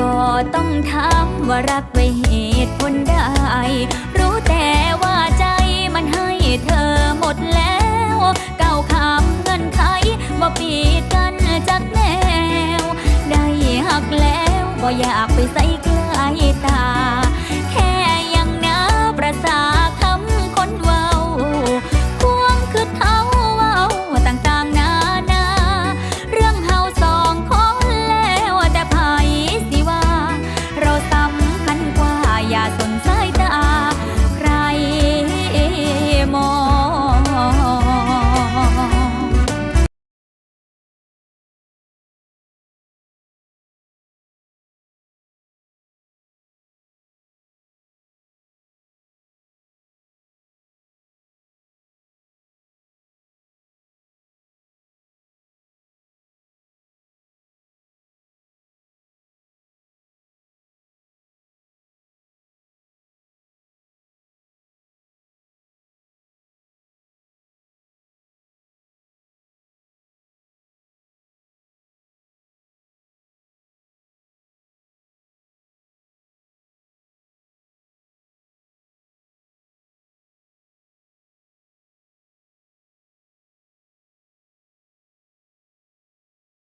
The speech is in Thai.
บ่ต้องถามว่ารักไว้เหตุผลใดรู้แต่ว่าใจมันให้เธอหมดแล้วก้าวข้ามเงินไขว่าปีดกันจากแนว ได้หักแล้วก็อยากไปใส่